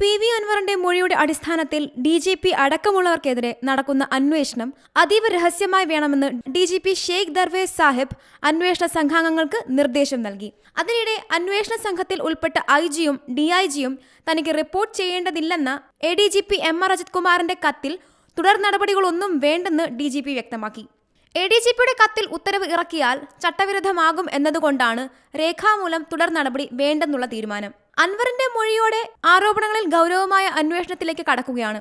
P V അൻവറിന്റെ മൊഴിയുടെ അടിസ്ഥാനത്തിൽ ഡി ജി പി അടക്കമുള്ളവർക്കെതിരെ നടക്കുന്ന അന്വേഷണം അതീവ രഹസ്യമായി വേണമെന്ന് D G P Sheikh Darvesh Saheb അന്വേഷണ സംഘാംഗങ്ങൾക്ക് നിർദ്ദേശം നൽകി. അതിനിടെ അന്വേഷണ സംഘത്തിൽ ഉൾപ്പെട്ട ഐ ജിയും ഡി ഐ ജിയും തനിക്ക് report ചെയ്യേണ്ടതില്ലെന്ന A D G P M R Ajith കുമാറിന്റെ കത്തിൽ തുടർ നടപടികളൊന്നും വേണ്ടെന്ന് ഡി ജി പി വ്യക്തമാക്കി. എ ഡി ജി പിയുടെ കത്തിൽ ഉത്തരവ് ഇറക്കിയാൽ ചട്ടവിരുദ്ധമാകും എന്നതുകൊണ്ടാണ് രേഖാമൂലം തുടർ നടപടി വേണ്ടെന്നുള്ള തീരുമാനം. അൻവറിന്റെ മൊഴിയോടെ ആരോപണങ്ങളിൽ ഗൗരവമായ അന്വേഷണത്തിലേക്ക് കടക്കുകയാണ്.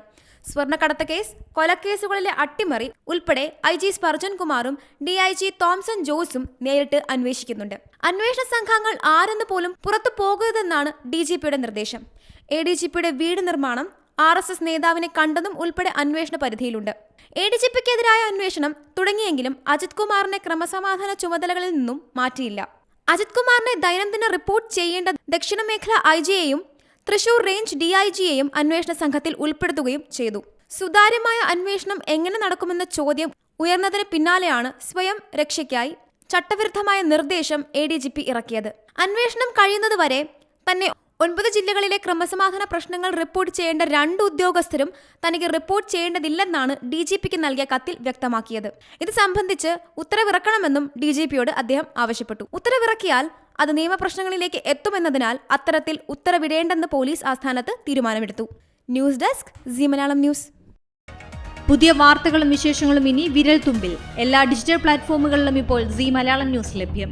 സ്വർണക്കടത്ത് കേസ് കൊലക്കേസുകളിലെ അട്ടിമറി ഉൾപ്പെടെ ഐ ജി സ്പർജൻ കുമാറും ഡി ഐ ജി തോംസൺ ജോസും നേരിട്ട് അന്വേഷിക്കുന്നുണ്ട്. അന്വേഷണ സംഘങ്ങൾ ആരെന്ന് പോലും പുറത്തു പോകരുതെന്നാണ് ഡി ജി പിയുടെ നിർദ്ദേശം. എ ഡി ജി പിയുടെ വീട് നിർമ്മാണം ആർ എസ് എസ് നേതാവിനെ കണ്ടതും ഉൾപ്പെടെ അന്വേഷണ പരിധിയിലുണ്ട്. എ ഡി ജി പിക്കെതിരായ അന്വേഷണം തുടങ്ങിയെങ്കിലും അജിത് കുമാറിനെ ക്രമസമാധാന ചുമതലകളിൽ നിന്നും മാറ്റിയില്ല. അജിത് കുമാറിനെ ദൈനംദിന റിപ്പോർട്ട് ചെയ്യേണ്ട ദക്ഷിണ മേഖല ഐ ജിയെയും തൃശൂർ റേഞ്ച് ഡി ഐ ജിയെയും അന്വേഷണ സംഘത്തിൽ ഉൾപ്പെടുത്തുകയും ചെയ്തു. സുതാര്യമായ അന്വേഷണം എങ്ങനെ നടക്കുമെന്ന ചോദ്യം ഉയർന്നതിന് പിന്നാലെയാണ് സ്വയം രക്ഷയ്ക്കായി ചട്ടവിരുദ്ധമായ നിർദ്ദേശം എ ഡി ജി പി ഇറക്കിയത്. അന്വേഷണം കഴിയുന്നതുവരെ തന്നെ ഒൻപത് ജില്ലകളിലെ ക്രമസമാധാന പ്രശ്നങ്ങൾ റിപ്പോർട്ട് ചെയ്യേണ്ട രണ്ട് ഉദ്യോഗസ്ഥരും തനിക്ക് റിപ്പോർട്ട് ചെയ്യേണ്ടതില്ലെന്നാണ് ഡി ജി പിക്ക് നൽകിയ കത്തിൽ വ്യക്തമാക്കിയത്. ഇത് സംബന്ധിച്ച് ഉത്തരവിറക്കണമെന്നും ഡി ജി പിയോട് അദ്ദേഹം ആവശ്യപ്പെട്ടു. ഉത്തരവിറക്കിയാൽ അത് നിയമപ്രശ്നങ്ങളിലേക്ക് എത്തുമെന്നതിനാൽ അത്തരത്തിൽ ഉത്തരവിടേണ്ടെന്ന് പോലീസ് ആസ്ഥാനത്ത് തീരുമാനമെടുത്തു. News desk Zee Malayalam news. പുതിയ വാർത്തകളും വിശേഷങ്ങളും ഇനി വിരൽ തുമ്പിൽ എല്ലാ ഡിജിറ്റൽ പ്ലാറ്റ്ഫോമുകളിലും ഇപ്പോൾ സി മലയാളം ന്യൂസ് ലഭ്യം.